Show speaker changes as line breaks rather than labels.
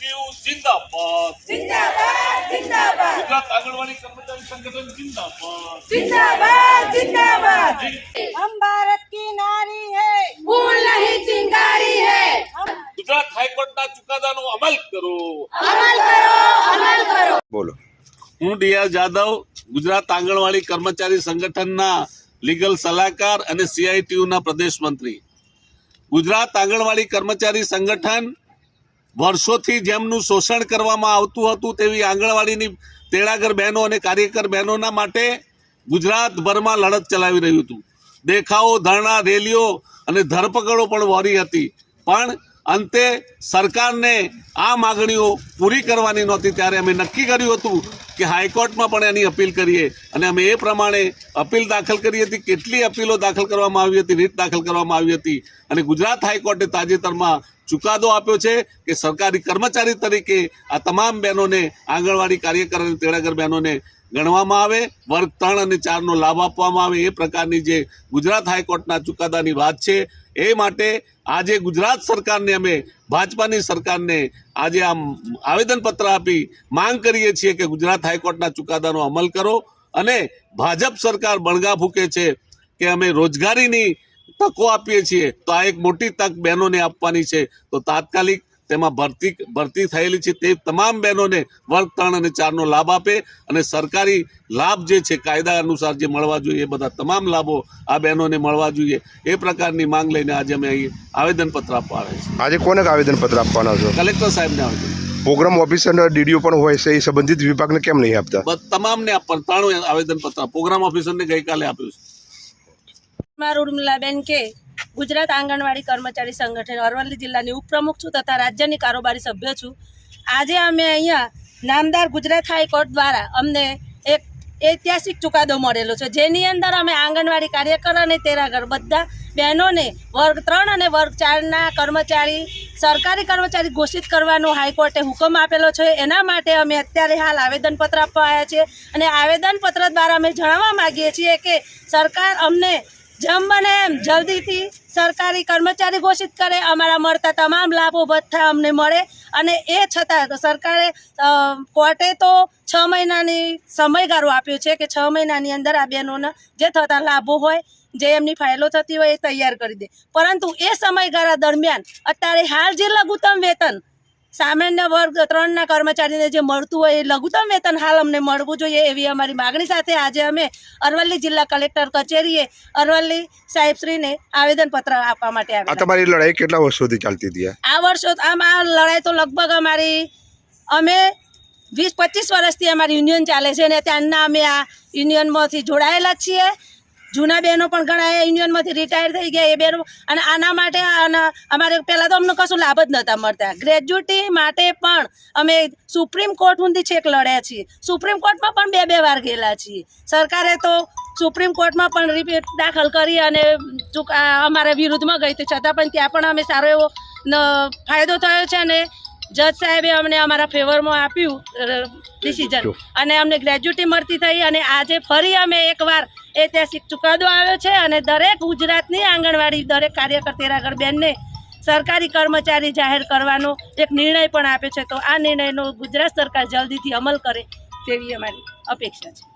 ક્યુ જિંદાબાદ
જિંદાબાદ જિંદાબાદ
ગુજરાત આંગણવાડી કર્મચારી સંગઠન જિંદાબાદ
जिंदाबाद जिंदाबाद
हम भारत की नारी है
फूल नहीं चिंगारी है
ગુજરાત હાઈકોર્ટના ચુકાદાનો અમલ કરો
अमल करो अमल करो
બોલો
હું ડીઆર જાદવ ગુજરાત આંગણવાડી કર્મચારી સંગઠનના લીગલ સલાહકાર અને સીઆઈટીયુના પ્રદેશ મંત્રી ગુજરાત આંગણવાડી કર્મચારી સંગઠન વર્ષોથી જેમનું શોષણ કરવામાં આવતું હતું તેવી આંગણવાડીની તેડાગર બહેનો અને કાર્યકર બહેનોના માટે ગુજરાતભરમાં લડત ચલાવી રહ્યું હતું. દેખાવો, ધરણા, રેલીઓ અને ધરપકડો પણ વહોરી હતી. પણ અંતે સરકારને આ માગણીઓ પૂરી કરવાની નહોતી. ત્યારે અમે નક્કી કર્યું હતું કે હાઈકોર્ટમાં પણ એની અપીલ કરીએ. અને અમે એ પ્રમાણે અપીલ દાખલ કરી હતી, કેટલી અપીલો દાખલ કરવામાં આવી હતી રીટ દાખલ કરવામાં આવી હતી. અને ગુજરાત હાઈકોર્ટે તાજેતરમાં ચુકાદો આપ્યો છે કે સરકારી કર્મચારી તરીકે આ તમામ બહેનોને, આંગણવાડી કાર્યકર અને તેડાગર બહેનોને ગણવામાં આવે, વર્ગ ત્રણ અને ચારનો લાભ આપવામાં આવે, એ પ્રકારની જે ગુજરાત હાઈકોર્ટના ચુકાદાની વાત છે એ માટે આજે ગુજરાત સરકારને અમે, ભાજપાની સરકારને આજે આમ આવેદનપત્ર આપી માંગ કરીએ છીએ કે ગુજરાત હાઈકોર્ટના ચુકાદાનો અમલ કરો અને ભાજપ સરકાર બળગા ફૂકે છે કે અમે રોજગારીની તકો આપીએ છીએ, તો આ એક મોટી તક બહેનોને આપવાની છે. તો તાત્કાલિક તેમાં ભરતી ભરતી થયેલી છે તે તમામ બહેનોને વર્ગ ત્રણ અને ચારનો લાભ આપે અને સરકારી લાભ જે છે કાયદા અનુસાર જે મળવા જોઈએ એ બધા તમામ લાભો આ બહેનોને મળવા જોઈએ. એ પ્રકારની માંગ લઈને આજે અમે અહીં આવેદનપત્ર આપવા આવે છે.
આજે કોને આવેદનપત્ર આપવાના છો?
કલેક્ટર સાહેબને આવેદન.
પ્રોગ્રામ ઓફિસર ડીડીઓ પણ હોય છે એ સંબંધિત વિભાગને કેમ નહીં આપતા?
બસ તમામને આપવાનું ત્રણ આવેદનપત્ર. પ્રોગ્રામ ઓફિસરને ગઈકાલે આપ્યું છે.
મારું ઉર્મિલાબેન કે ગુજરાત આંગણવાડી કર્મચારી સંગઠન, અરવલ્લી જિલ્લાની ઉપપ્રમુખ છું તથા રાજ્યની કારોબારી સભ્ય છું. આજે અમે અહીંયા નામદાર ગુજરાત હાઈકોર્ટ દ્વારા અમને એક ઐતિહાસિક ચુકાદો મળેલો છે. જેની અંદર અમે આંગણવાડી કાર્યકર અને તેરાગર બધા બહેનોને વર્ગ ત્રણ અને વર્ગ ચારના કર્મચારી, સરકારી કર્મચારી ઘોષિત કરવાનો હાઈકોર્ટે હુકમ આપેલો છે. એના માટે અમે અત્યારે હાલ આવેદનપત્ર આપવા આવ્યા છીએ અને આવેદનપત્ર દ્વારા અમે જણાવવા માગીએ છીએ કે સરકાર અમને જેમ બને એમ જલ્દીથી સરકારી કર્મચારી ઘોષિત કરે, અમારા મળતા તમામ લાભો ભથ્થા અમને મળે. અને એ છતાં સરકારે કોર્ટે તો છ મહિનાની સમયગાળો આપ્યો છે કે છ મહિનાની અંદર આ બહેનોના જે થતા લાભો હોય, જે એમની ફાઇલો થતી હોય એ તૈયાર કરી દે. પરંતુ એ સમયગાળા દરમિયાન અત્યારે હાલ જે લઘુત્તમ વેતન સામાન્ય વર્ગ ત્રણના કર્મચારીને જે મળતું હોય એ લઘુત્તમ વેતન હાલ અમને મળવું જોઈએ એવી અમારી માગણી સાથે આજે અમે અરવલ્લી જિલ્લા કલેક્ટર કચેરીએ અરવલ્લી સાહેબશ્રીને આવેદનપત્ર આપવા માટે આવ્યા
તમારી લડાઈ કેટલા વર્ષોથી ચાલતી હતી આ?
વર્ષો આમ આ લડાઈ તો લગભગ અમારી અમે વીસ પચીસ વર્ષથી અમારી યુનિયન ચાલે છે અને ત્યારના અમે આ યુનિયનમાંથી જોડાયેલા છીએ જૂના બહેનો પણ ઘણા યુનિયનમાંથી રિટાયર થઈ ગયા એ બહેનો. અને આના માટે અમારે પહેલાં તો અમને કશું લાભ જ નહોતા મળતા. ગ્રેજ્યુટી માટે પણ અમે સુપ્રીમ કોર્ટ સુધી છેક લડ્યા છીએ. સુપ્રીમ કોર્ટમાં પણ બે બે વાર ગયેલા છીએ. સરકારે તો સુપ્રીમ કોર્ટમાં પણ રિપીટ દાખલ કરી અને ચૂક અમારા વિરુદ્ધમાં ગઈ હતી. છતાં પણ ત્યાં પણ અમે સારો એવો ફાયદો થયો છે અને જજ સાહેબે અમને અમારા ફેવરમાં આપ્યું ડિસિઝન અને અમને ગ્રેજ્યુટી મળતી થઈ અને આજે ફરી અમે એકવાર ઐતિહાસિક ચુકાદો આવ્યો છે અને દરેક ગુજરાતની આંગણવાડી દરેક કાર્યકર તેરાગર બેનને સરકારી કર્મચારી જાહેર કરવાનો એક નિર્ણય પણ આપ્યો છે. તો આ નિર્ણયનો ગુજરાત સરકાર જલ્દીથી અમલ કરે તેવી અમારી અપેક્ષા છે.